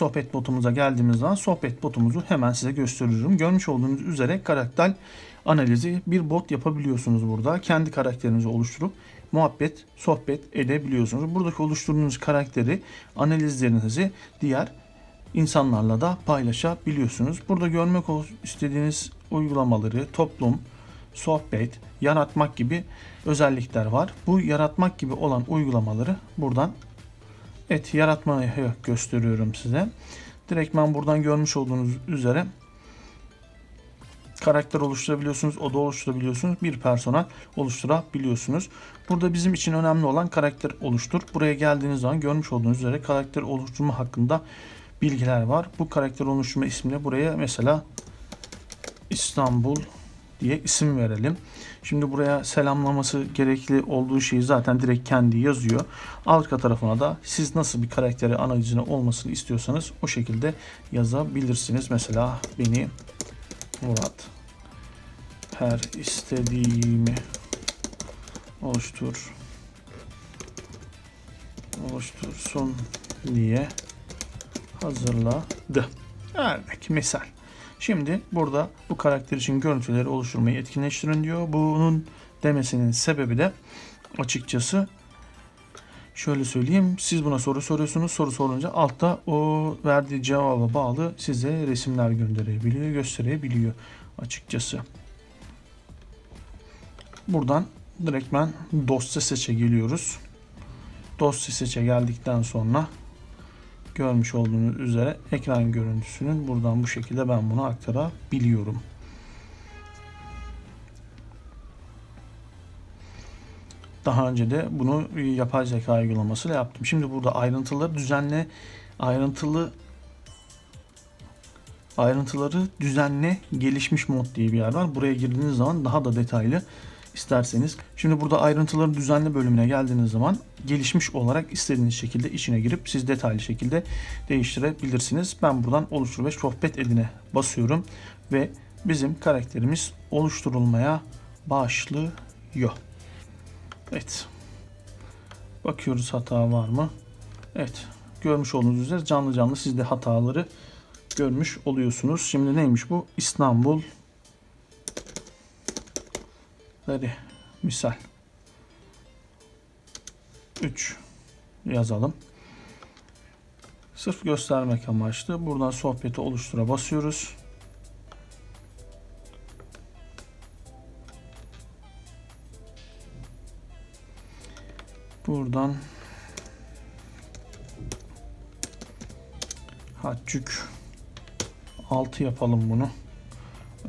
Sohbet botumuza geldiğimiz zaman sohbet botumuzu hemen size gösteriyorum. Görmüş olduğunuz üzere karakter analizi bir bot yapabiliyorsunuz burada. Kendi karakterinizi oluşturup muhabbet, sohbet edebiliyorsunuz. Buradaki oluşturduğunuz karakteri, analizlerinizi diğer insanlarla da paylaşabiliyorsunuz. Burada görmek istediğiniz uygulamaları, toplum, sohbet, yaratmak gibi özellikler var. Bu yaratmak gibi olan uygulamaları buradan Evet yaratmayı gösteriyorum size. Direkt ben buradan görmüş olduğunuz üzere karakter oluşturabiliyorsunuz, oda oluşturabiliyorsunuz, bir personel oluşturabiliyorsunuz. Burada bizim için önemli olan karakter oluştur. Buraya geldiğiniz zaman görmüş olduğunuz üzere karakter oluşturma hakkında bilgiler var. Bu karakter oluşturma ismini buraya mesela İstanbul diye isim verelim. Şimdi buraya selamlaması gerekli olduğu şeyi zaten direkt kendi yazıyor. Arka tarafına da siz nasıl bir karakteri analizine olmasını istiyorsanız o şekilde yazabilirsiniz. Mesela beni Murat her istediğimi oluştur oluştursun diye hazırladı. Örnek misal. Şimdi burada bu karakter için görüntüleri oluşturmayı etkinleştirin diyor. Bunun demesinin sebebi de açıkçası şöyle söyleyeyim. Siz buna soru soruyorsunuz. Soru sorunca altta o verdiği cevaba bağlı size resimler gönderebiliyor, gösterebiliyor açıkçası. Buradan direktmen dosya seçe geliyoruz. Dosya seçe geldikten sonra görmüş olduğunuz üzere ekran görüntüsünün buradan bu şekilde ben bunu aktarabiliyorum. Daha önce de bunu yapay zeka uygulamasıyla yaptım. Şimdi burada ayrıntıları düzenle ayrıntılı ayrıntıları düzenle gelişmiş mod diye bir yer var. Buraya girdiğiniz zaman daha da detaylı isterseniz. Şimdi burada ayrıntıları düzenli bölümüne geldiğiniz zaman gelişmiş olarak istediğiniz şekilde içine girip siz detaylı şekilde değiştirebilirsiniz. Ben buradan oluştur ve sohbet edine basıyorum ve bizim karakterimiz oluşturulmaya başlıyor. Evet. Bakıyoruz hata var mı? Evet. Görmüş olduğunuz üzere canlı canlı siz de hataları görmüş oluyorsunuz. Şimdi neymiş bu? İstanbul Hadi misal 3 yazalım. Sırf göstermek amaçlı buradan sohbeti oluştura basıyoruz. Buradan Haccük 6 yapalım bunu.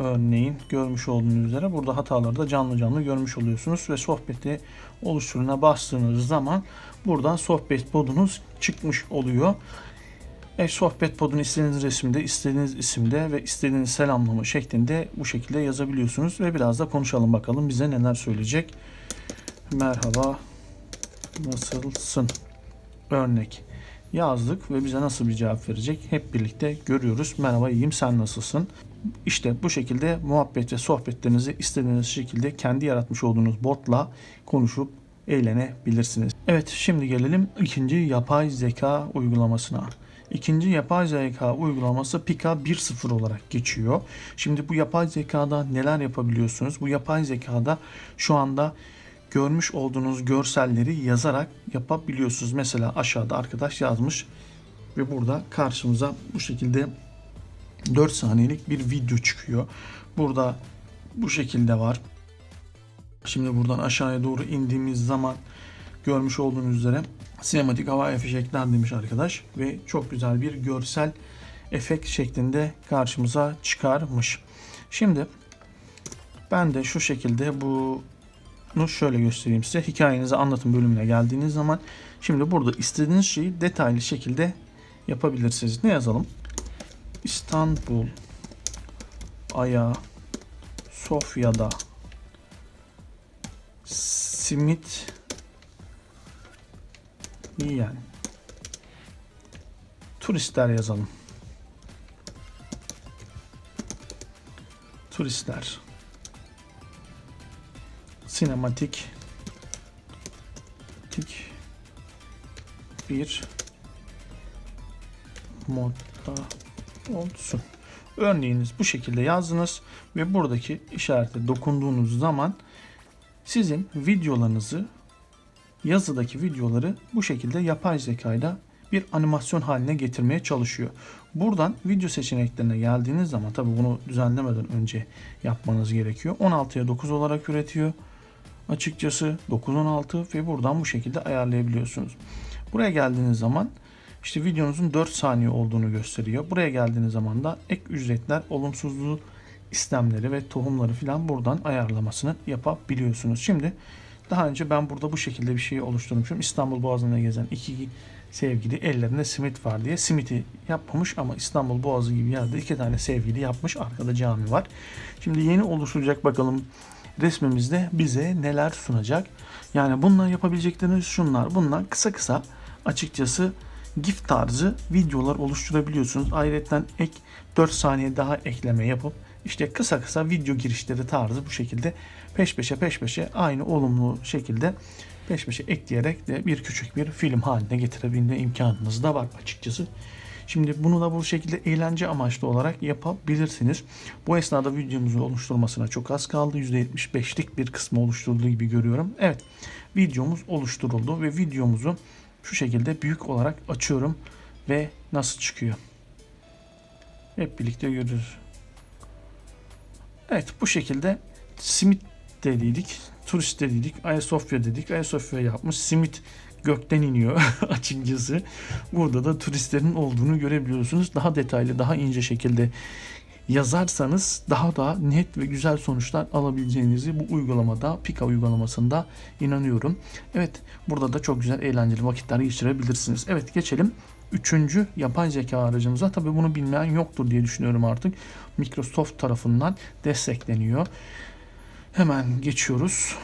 Örneğin görmüş olduğunuz üzere burada hataları da canlı canlı görmüş oluyorsunuz ve sohbeti oluşturuna bastığınız zaman buradan sohbet podunuz çıkmış oluyor. E, sohbet podunu istediğiniz resimde, istediğiniz isimde ve istediğiniz selamlama şeklinde bu şekilde yazabiliyorsunuz ve biraz da konuşalım bakalım bize neler söyleyecek. Merhaba, nasılsın? Örnek yazdık ve bize nasıl bir cevap verecek hep birlikte görüyoruz. Merhaba iyiyim sen nasılsın? İşte bu şekilde muhabbet ve sohbetlerinizi istediğiniz şekilde kendi yaratmış olduğunuz botla konuşup eğlenebilirsiniz. Evet şimdi gelelim ikinci yapay zeka uygulamasına. İkinci yapay zeka uygulaması Pika 1.0 olarak geçiyor. Şimdi bu yapay zekada neler yapabiliyorsunuz? Bu yapay zekada şu anda görmüş olduğunuz görselleri yazarak yapabiliyorsunuz. Mesela aşağıda arkadaş yazmış ve burada karşımıza bu şekilde 4 saniyelik bir video çıkıyor. Burada bu şekilde var. Şimdi buradan aşağıya doğru indiğimiz zaman görmüş olduğunuz üzere sinematik hava efektler demiş arkadaş ve çok güzel bir görsel efekt şeklinde karşımıza çıkarmış. Şimdi ben de şu şekilde bunu şöyle göstereyim size. Hikayenizi anlatım bölümüne geldiğiniz zaman şimdi burada istediğiniz şeyi detaylı şekilde yapabilirsiniz. Ne yazalım? İstanbul Aya Sofya'da simit yiyen turistler yazalım. Turistler. Sinematik. Tik. Bir. Modda olsun. Örneğiniz bu şekilde yazdınız ve buradaki işarete dokunduğunuz zaman sizin videolarınızı yazıdaki videoları bu şekilde yapay zekayla bir animasyon haline getirmeye çalışıyor. Buradan video seçeneklerine geldiğiniz zaman tabi bunu düzenlemeden önce yapmanız gerekiyor. 16'ya 9 olarak üretiyor. Açıkçası 9-16 ve buradan bu şekilde ayarlayabiliyorsunuz. Buraya geldiğiniz zaman işte videonuzun 4 saniye olduğunu gösteriyor. Buraya geldiğiniz zaman da ek ücretler, olumsuzluğu istemleri ve tohumları filan buradan ayarlamasını yapabiliyorsunuz. Şimdi daha önce ben burada bu şekilde bir şey oluşturmuşum. İstanbul Boğazı'nda gezen iki sevgili ellerinde simit var diye simiti yapmamış ama İstanbul Boğazı gibi yerde iki tane sevgili yapmış. Arkada cami var. Şimdi yeni oluşturacak bakalım resmimizde bize neler sunacak. Yani bununla yapabilecekleriniz şunlar. Bunlar kısa kısa açıkçası GIF tarzı videolar oluşturabiliyorsunuz. Ayrıca ek 4 saniye daha ekleme yapıp işte kısa kısa video girişleri tarzı bu şekilde peş peşe peş peşe aynı olumlu şekilde peş peşe ekleyerek de bir küçük bir film haline getirebilme imkanınız da var açıkçası. Şimdi bunu da bu şekilde eğlence amaçlı olarak yapabilirsiniz. Bu esnada videomuzu oluşturmasına çok az kaldı. %75'lik bir kısmı oluşturulduğu gibi görüyorum. Evet videomuz oluşturuldu ve videomuzu şu şekilde büyük olarak açıyorum ve nasıl çıkıyor. Hep birlikte görürüz. Evet bu şekilde simit dediydik, turist dediydik, Ayasofya dedik. Ayasofya yapmış. Simit gökten iniyor açıkçası. Burada da turistlerin olduğunu görebiliyorsunuz. Daha detaylı, daha ince şekilde yazarsanız daha da net ve güzel sonuçlar alabileceğinizi bu uygulamada, Pika uygulamasında inanıyorum. Evet, burada da çok güzel eğlenceli vakitler geçirebilirsiniz. Evet, geçelim üçüncü yapay zeka aracımıza. Tabii bunu bilmeyen yoktur diye düşünüyorum artık. Microsoft tarafından destekleniyor. Hemen geçiyoruz.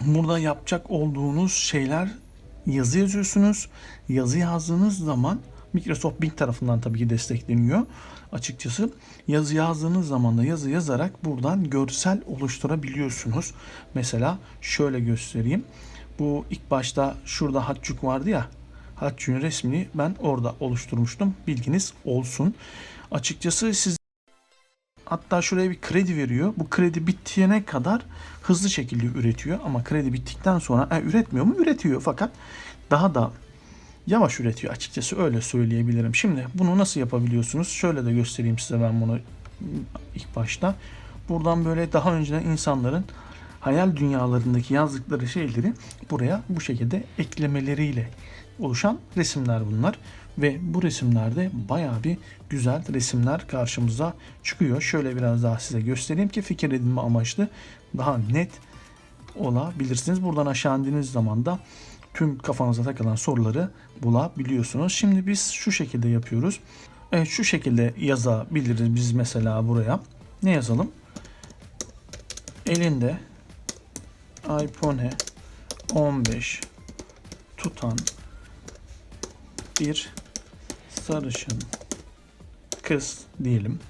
Burada yapacak olduğunuz şeyler yazı yazıyorsunuz. Yazı yazdığınız zaman Microsoft Bing tarafından tabii ki destekleniyor. Açıkçası yazı yazdığınız zaman da yazı yazarak buradan görsel oluşturabiliyorsunuz. Mesela şöyle göstereyim. Bu ilk başta şurada Hatçuk vardı ya. Hatçuk'un resmini ben orada oluşturmuştum. Bilginiz olsun. Açıkçası siz Hatta şuraya bir kredi veriyor. Bu kredi bittiğine kadar hızlı şekilde üretiyor. Ama kredi bittikten sonra e, üretmiyor mu? Üretiyor fakat daha da yavaş üretiyor açıkçası öyle söyleyebilirim. Şimdi bunu nasıl yapabiliyorsunuz? Şöyle de göstereyim size ben bunu ilk başta. Buradan böyle daha önceden insanların hayal dünyalarındaki yazdıkları şeyleri buraya bu şekilde eklemeleriyle oluşan resimler bunlar. Ve bu resimlerde bayağı bir güzel resimler karşımıza çıkıyor. Şöyle biraz daha size göstereyim ki fikir edinme amaçlı daha net olabilirsiniz. Buradan aşağı indiğiniz zaman da tüm kafanıza takılan soruları bulabiliyorsunuz. Şimdi biz şu şekilde yapıyoruz. Evet şu şekilde yazabiliriz biz mesela buraya. Ne yazalım? Elinde iPhone 15 tutan bir sarışın kız diyelim.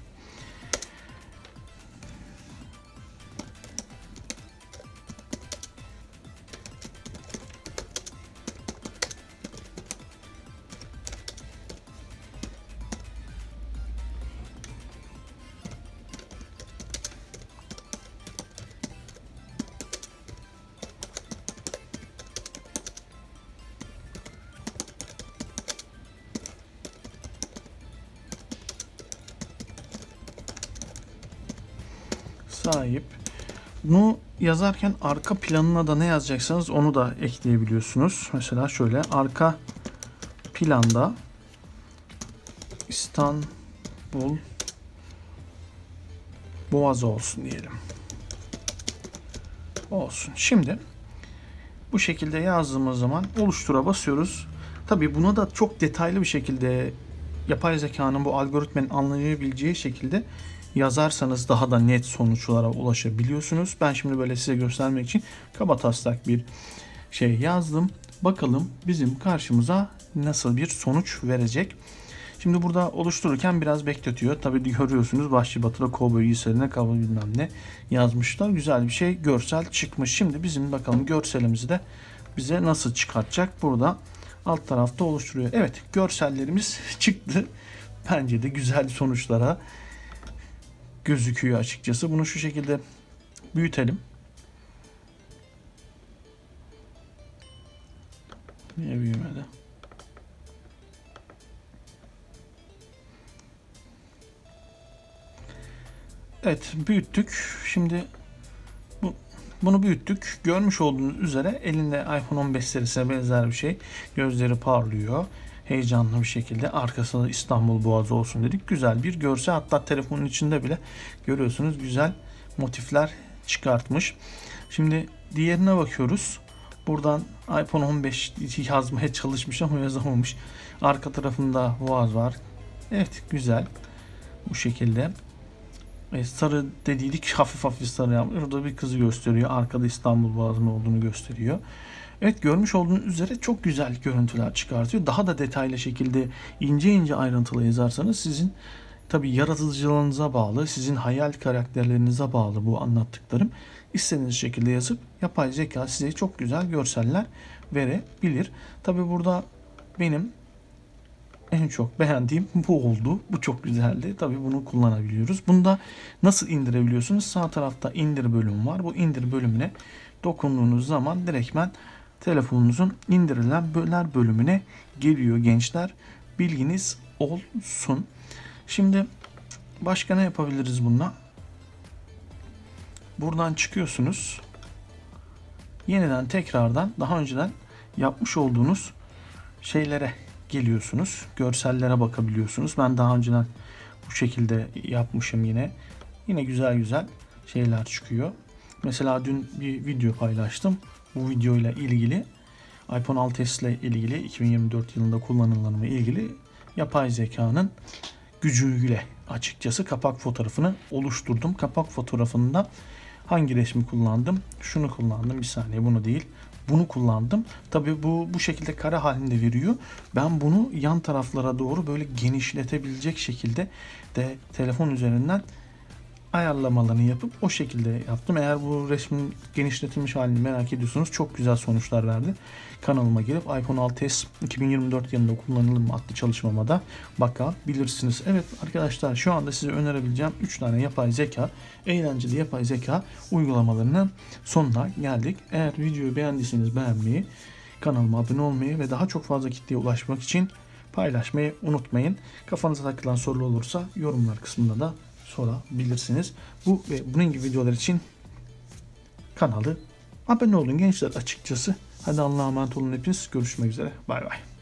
Sahip. Bunu yazarken arka planına da ne yazacaksanız onu da ekleyebiliyorsunuz. Mesela şöyle arka planda İstanbul Boğazı olsun diyelim. Olsun. Şimdi bu şekilde yazdığımız zaman oluştura basıyoruz. Tabii buna da çok detaylı bir şekilde yapay zekanın bu algoritmanın anlayabileceği şekilde yazarsanız daha da net sonuçlara ulaşabiliyorsunuz. Ben şimdi böyle size göstermek için kaba taslak bir şey yazdım. Bakalım bizim karşımıza nasıl bir sonuç verecek. Şimdi burada oluştururken biraz bekletiyor. Tabi görüyorsunuz Vahşi Batı'da kovboy giysilerine kavga bilmem ne yazmışlar. Güzel bir şey görsel çıkmış. Şimdi bizim bakalım görselimizi de bize nasıl çıkartacak. Burada alt tarafta oluşturuyor. Evet görsellerimiz çıktı. Bence de güzel sonuçlara gözüküyor açıkçası. Bunu şu şekilde büyütelim. Niye büyümedi? Evet büyüttük. Şimdi bunu büyüttük. Görmüş olduğunuz üzere elinde iPhone 15 serisine benzer bir şey. Gözleri parlıyor. Heyecanlı bir şekilde arkasında İstanbul Boğazı olsun dedik. Güzel bir görsel. Hatta telefonun içinde bile görüyorsunuz güzel motifler çıkartmış. Şimdi diğerine bakıyoruz. Buradan iPhone 15 yazmaya çalışmış ama yazamamış. Arka tarafında boğaz var. Evet güzel. Bu şekilde. E, sarı dediydik hafif hafif sarı yapmış. Orada bir kızı gösteriyor. Arkada İstanbul Boğazı'nın olduğunu gösteriyor. Evet görmüş olduğunuz üzere çok güzel görüntüler çıkartıyor. Daha da detaylı şekilde ince ince ayrıntılı yazarsanız sizin tabi yaratıcılığınıza bağlı, sizin hayal karakterlerinize bağlı bu anlattıklarım. İstediğiniz şekilde yazıp yapay zeka size çok güzel görseller verebilir. Tabi burada benim en çok beğendiğim bu oldu. Bu çok güzeldi. Tabii bunu kullanabiliyoruz. Bunda nasıl indirebiliyorsunuz? Sağ tarafta indir bölümü var. Bu indir bölümüne dokunduğunuz zaman direktmen telefonunuzun indirilen bölümüne geliyor gençler. Bilginiz olsun. Şimdi başka ne yapabiliriz bununla? Buradan çıkıyorsunuz. Yeniden tekrardan daha önceden yapmış olduğunuz şeylere geliyorsunuz. Görsellere bakabiliyorsunuz. Ben daha önceden bu şekilde yapmışım yine. Yine güzel güzel şeyler çıkıyor. Mesela dün bir video paylaştım. Bu videoyla ilgili iPhone 6s ile ilgili 2024 yılında kullanılanımı ilgili yapay zekanın gücüyle açıkçası kapak fotoğrafını oluşturdum. Kapak fotoğrafında hangi resmi kullandım? Şunu kullandım. Bir saniye bunu değil. Bunu kullandım. Tabi bu bu şekilde kare halinde veriyor. Ben bunu yan taraflara doğru böyle genişletebilecek şekilde de telefon üzerinden ayarlamalarını yapıp o şekilde yaptım. Eğer bu resmin genişletilmiş halini merak ediyorsanız çok güzel sonuçlar verdi. Kanalıma girip iPhone 6s 2024 yılında kullanılır mı adlı çalışmama da bakabilirsiniz. Evet arkadaşlar şu anda size önerebileceğim 3 tane yapay zeka, eğlenceli yapay zeka uygulamalarının sonuna geldik. Eğer videoyu beğendiyseniz beğenmeyi, kanalıma abone olmayı ve daha çok fazla kitleye ulaşmak için paylaşmayı unutmayın. Kafanıza takılan sorular olursa yorumlar kısmında da sorabilirsiniz. Bu ve bunun gibi videolar için kanalı abone olun gençler açıkçası. Hadi Allah'a emanet olun hepiniz. Görüşmek üzere. Bay bay.